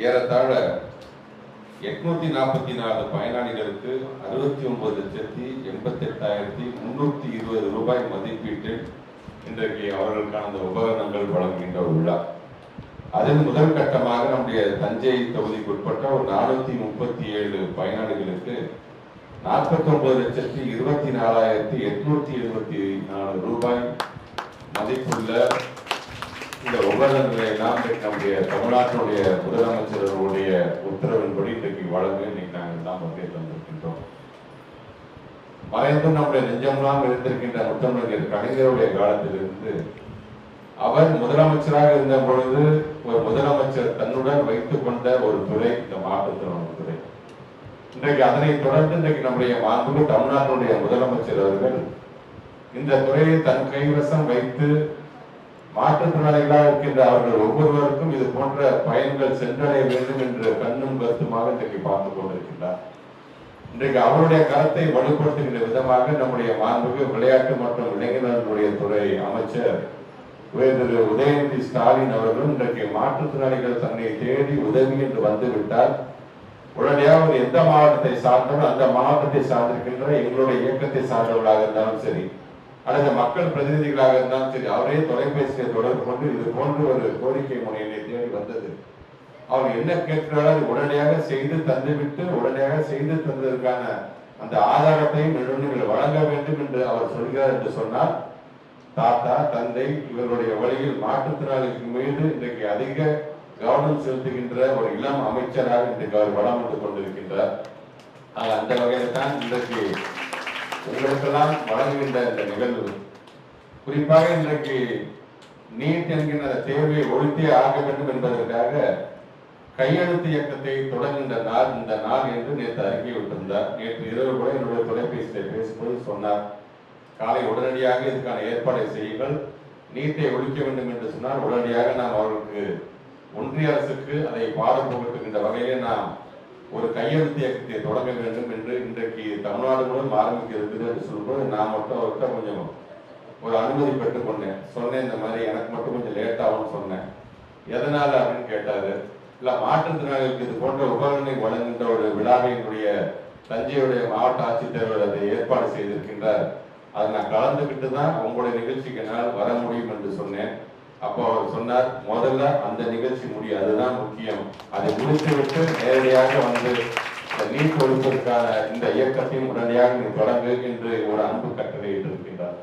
ஏறத்தாழ எட்நூத்தி நாற்பத்தி நாலு பயனாளிகளுக்கு அறுபத்தி ஒன்பது லட்சத்தி எண்பத்தி எட்டாயிரத்தி முன்னூத்தி இருபது ரூபாய் மதிப்பீட்டில் இன்றைக்கு அவர்களுக்கான அந்த உபகரணங்கள் வழங்குகின்ற உள்ளார் விழா அதில் முதல் கட்டமாக நம்முடைய தஞ்சை தொகுதிக்கு உட்பட்ட ஒரு நானூத்தி முப்பத்தி ஏழு பயனாளிகளுக்கு நாற்பத்தி ஒன்பது லட்சத்தி இருபத்தி நாலாயிரத்தி எட்நூத்தி எழுபத்தி நாலு ரூபாய் மதிப்புள்ள இந்த உபகரணங்களை எல்லாம் நம்முடைய தமிழ்நாட்டினுடைய முதலமைச்சர்களுடைய உத்தரவின்படி இன்றைக்கு வழங்க இன்னைக்கு நாங்கள் எல்லாம் வந்து தந்திருக்கின்றோம். மறைந்து நம்முடைய நெஞ்சமெல்லாம் இருந்திருக்கின்ற முத்தமிழர் கலைஞருடைய காலத்திலிருந்து அவர் முதலமைச்சராக இருந்த பொழுது ஒரு முதலமைச்சர் தன்னுடன் வைத்துக் கொண்ட ஒரு துறை இந்த மாற்றுத்திறன் துறை. இன்றைக்கு அதனை தொடர்ந்து இன்றைக்கு நம்முடைய மாண்பு தமிழ்நாட்டுடைய முதலமைச்சர் அவர்கள் இந்த துறையை தன் கைவசம் வைத்து மாற்றுத்திறனாளிகளாக இருக்கின்ற அவர்கள் ஒவ்வொருவருக்கும் இது போன்ற பயன்கள் சென்றடைய வேண்டும் என்று கண்ணும் கருத்துமாக இன்றைக்கு பார்த்து கொண்டிருக்கின்றார். இன்றைக்கு அவருடைய கருத்தை வலுப்படுத்துகின்ற விதமாக நம்முடைய மாண்புக்கு விளையாட்டு மற்றும் இளைஞர்களுடைய துறை அமைச்சர் திரு உதயநிதி ஸ்டாலின் அவர்களும் இன்றைக்கு மாற்றுத்திறனாளிகள் தன்னை தேடி உதவி என்று வந்துவிட்டால் உடனடியாக அவர் எந்த மாவட்டத்தை சார்ந்தாலும் அந்த மாவட்டத்தை சார்ந்திருக்கின்ற எங்களுடைய இயக்கத்தை சார்ந்தவர்களாக இருந்தாலும் சரி அல்லது மக்கள் பிரதிநிதிகளாக இருந்தாலும் சரி அவரே தொலைபேசியை தொடர்பு கொண்டு இது போன்ற ஒரு கோரிக்கை முனையினை தேடி வந்தது. அவர் என்ன கேட்கிறாரோ அதை உடனடியாக செய்து தந்துவிட்டு உடனடியாக செய்து தந்ததற்கான அந்த ஆதாரத்தையும் நீங்கள் வழங்க வேண்டும் என்று அவர் சொல்கிறார் என்று சொன்னால் தாத்தா தந்தை இவர்களுடைய வழியில் மாற்றுத்திறனாளிகள் மீது இன்றைக்கு அதிக கவனம் செலுத்துகின்ற ஒரு இளம் அமைச்சராக இன்றைக்கு அவர் வளம் வந்து கொண்டிருக்கின்றார். ஆனால் அந்த வகையில் தான் இன்றைக்கு உங்களுக்கெல்லாம் வழங்குகின்ற இந்த நிகழ்வு. குறிப்பாக இன்றைக்கு நீட் என்கின்ற தேர்வை ஒழித்தே ஆக வேண்டும் என்பதற்காக கையெழுத்து இயக்கத்தை தொடங்குகின்ற நாள் இந்த நாள் என்று நேற்று அறிக்கை விட்டிருந்தார் நேற்று இரவு கூட என்னுடைய தொலைபேசியில் பேசும்போது சொன்னார். காலை உடனடியாக இதுக்கான ஏற்பாடை செய்யுங்கள். நீட்டை ஒழிக்க வேண்டும் என்று சொன்னால் உடனடியாக நாம் அவர்களுக்கு ஒன்றிய அரசுக்கு அதை பாடம் புகட்டுகின்ற வகையிலே நாம் ஒரு கையெழுத்து இயக்கத்தை தொடங்க வேண்டும் என்று இன்றைக்கு தமிழ்நாடு முழுவதும் ஆரம்பிக்க இருக்குது என்று சொல்லும்போது நான் மட்டும் அவர்கிட்ட கொஞ்சம் ஒரு அனுமதி பெற்றுக்கொண்டேன் சொன்னேன் இந்த மாதிரி எனக்கு மட்டும் கொஞ்சம் லேட் ஆகும்னு சொன்னேன். எதனால அப்படின்னு கேட்டாரு. இல்ல மாற்றுத்திறனாளிகளுக்கு இது போன்ற உபகரணை வழங்குகின்ற ஒரு விழாவினுடைய தஞ்சையுடைய மாவட்ட ஆட்சித்தலைவர் அதை ஏற்பாடு செய்திருக்கின்றார். அதை நான் கலந்துக்கிட்டு தான் உங்களுடைய நிகழ்ச்சிக்கு என்னால் வர முடியும் என்று சொன்னேன். அப்போ அவர் சொன்னார் முதல்ல அந்த நிகழ்ச்சி முடியும் அதுதான் முக்கியம். அதை முடித்துவிட்டு நேரடியாக வந்து நீட் ஒழிப்பதற்கான இந்த இயக்கத்தையும் உடனடியாக நீ தொடங்கு என்று ஒரு அன்பு கட்டளை இருக்கின்றார்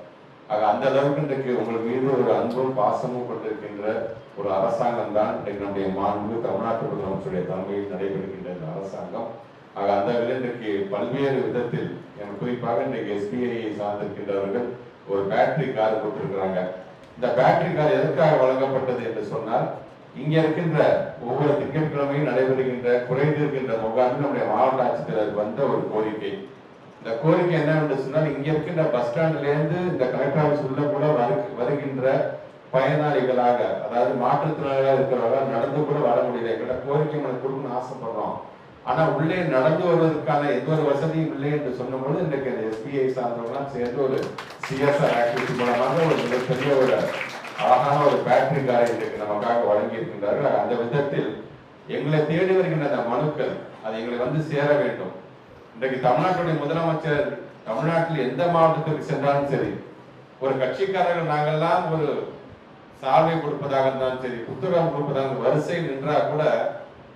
ஆக அந்த அளவுக்கு இன்றைக்கு உங்கள் மீது ஒரு அன்பும் பாசமும் கொண்டிருக்கின்ற ஒரு அரசாங்கம் தான் இன்றைக்கு நம்முடைய மாண்பு. தமிழ்நாட்டு முதலமைச்சருடைய தலைமையில் நடைபெறுகின்ற இந்த அரசாங்கம். ஆக அந்த வகையில் இன்றைக்கு பல்வேறு விதத்தில் எனக்கு குறிப்பாக இன்றைக்கு எஸ்பிஐயை சார்ந்திருக்கின்றவர்கள் ஒரு பேட்டரி கார் கொடுத்திருக்கிறாங்க. இந்த பேட்டரி கார் எதற்காக வழங்கப்பட்டது என்று சொன்னால் இங்கே இருக்கின்ற ஒவ்வொரு திங்கட்கிழமையும் நடைபெறுகின்ற குறைந்திருக்கின்ற முகாமில் நம்முடைய மாவட்ட ஆட்சித்தலைவர் வந்த ஒரு கோரிக்கை. இந்த கோரிக்கை என்னவென்று சொன்னால் இங்கே இருக்கின்ற பஸ் ஸ்டாண்ட்லேருந்து இந்த கலெக்டர் ஆஃபீஸ் உள்ள கூட வருகின்ற பயனாளிகளாக அதாவது மாற்றுத்திறனாளிகளாக இருக்கிறவர்கள் நடந்து கூட வர முடியல. எங்கிட்ட கோரிக்கை உங்களுக்கு கொடுக்கணும்னு ஆசைப்படுறோம். ஆனா உள்ளே நடந்து வருவதற்கான எந்த ஒரு வசதியும் இல்லை என்று சொன்னபோது இன்றைக்கு அந்த எஸ்பிஐ சார்ந்தவங்களாம் சேர்ந்து ஒரு சிஎஸ்ஆர் ஆக்டிவிட்டி மூலமாக ஒரு மிகப்பெரிய ஒரு அழகான ஒரு பேட்டரி காரை இன்றைக்கு நமக்காக வழங்கி இருக்கின்றார்கள் அந்த விதத்தில் எங்களை தேடி வருகின்ற அந்த மனுக்கள் அது எங்களை வந்து சேர வேண்டும். இன்றைக்கு தமிழ்நாட்டுடைய முதலமைச்சர் தமிழ்நாட்டில் எந்த மாவட்டத்திற்கு சென்றாலும் சரி ஒரு கட்சிக்காரர்கள் நாங்கெல்லாம் ஒரு சால்வை கொடுப்பதாக இருந்தாலும் சரி புத்தகம் கொடுப்பதாக வரிசை நின்றா கூட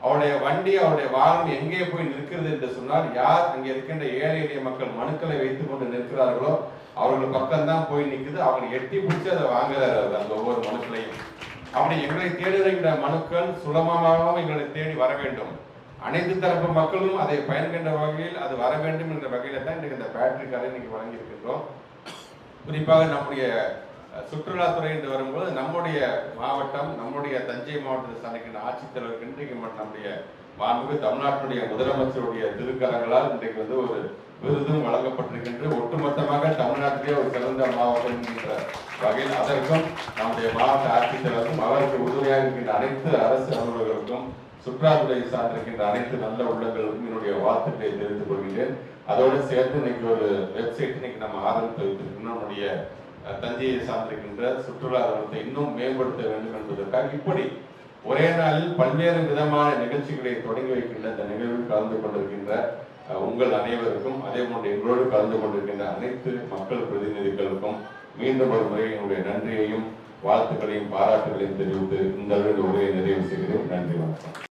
அவருடைய வண்டி அவருடைய வாகனம் எங்கே போய் நிற்கிறது என்று சொன்னால் யார் அங்கே இருக்கின்ற ஏழை எளிய மக்கள் மனுக்களை வைத்துக் கொண்டு நிற்கிறார்களோ அவர்கள் பக்கம்தான் போய் நிற்குது. அவங்க எட்டி பிடிச்சி அதை வாங்குறாரு அந்த ஒவ்வொரு மனுக்களையும். அப்படி எங்களை தேடுகின்ற மனுக்கள் சுலபமாகவும் எங்களை தேடி வர வேண்டும். அனைத்து தரப்பு மக்களும் அதை பயன்கின்ற வகையில் அது வர வேண்டும் என்ற வகையில தான் இன்றைக்கு இந்த பேட்டரி காரை இன்னைக்கு வழங்கியிருக்கின்றோம். குறிப்பாக நம்முடைய சுற்றுலாத்துறை என்று வரும்போது நம்முடைய மாவட்டம் நம்முடைய தஞ்சை மாவட்டத்தை சார்ந்திருக்கின்ற ஆட்சித்தலைவருக்கு இன்றைக்கு மட்டும் நம்முடைய மாண்புமிகு தமிழ்நாட்டுடைய முதலமைச்சருடைய திருக்கரங்களால் இன்றைக்கு வந்து ஒரு விருதும் வழங்கப்பட்டிருக்கின்ற ஒட்டுமொத்தமாக தமிழ்நாட்டிலே ஒரு சிறந்த மாவட்டம் என்கின்ற வகையில் அதற்கும் நம்முடைய மாவட்ட ஆட்சித்தலைவருக்கும் அவருக்கு உதவியாக இருக்கின்ற அனைத்து அரசு அலுவலர்களுக்கும் சுற்றுலாத்துறை சார்ந்திருக்கின்ற அனைத்து நல்ல உள்ளங்களுக்கும் என்னுடைய வாழ்த்துக்களை தெரிந்து கொள்கின்றேன். அதோடு சேர்த்து இன்னைக்கு ஒரு வெப்சைட் இன்னைக்கு நம்ம ஆரம்பித்து வைத்திருக்கோம் நம்முடைய தஞ்சையை சார்ந்திருக்கின்ற சுற்றுலா தலத்தை இன்னும் மேம்படுத்த வேண்டும் என்பதற்காக இப்படி ஒரே நாளில் பல்வேறு விதமான நிகழ்ச்சிகளை தொடங்கி வைக்கின்ற இந்த நிகழ்வில் கலந்து கொண்டிருக்கின்ற உங்கள் அனைவருக்கும் அதே போன்று எங்களோடு கலந்து கொண்டிருக்கின்ற அனைத்து மக்கள் பிரதிநிதிகளுக்கும் மீண்டும் ஒரு முறை என்னுடைய நன்றியையும் வாழ்த்துக்களையும் பாராட்டுகளையும் தெரிவித்து இந்த அளவில் உரையை நிறைவு செய்கிறேன். நன்றி வணக்கம்.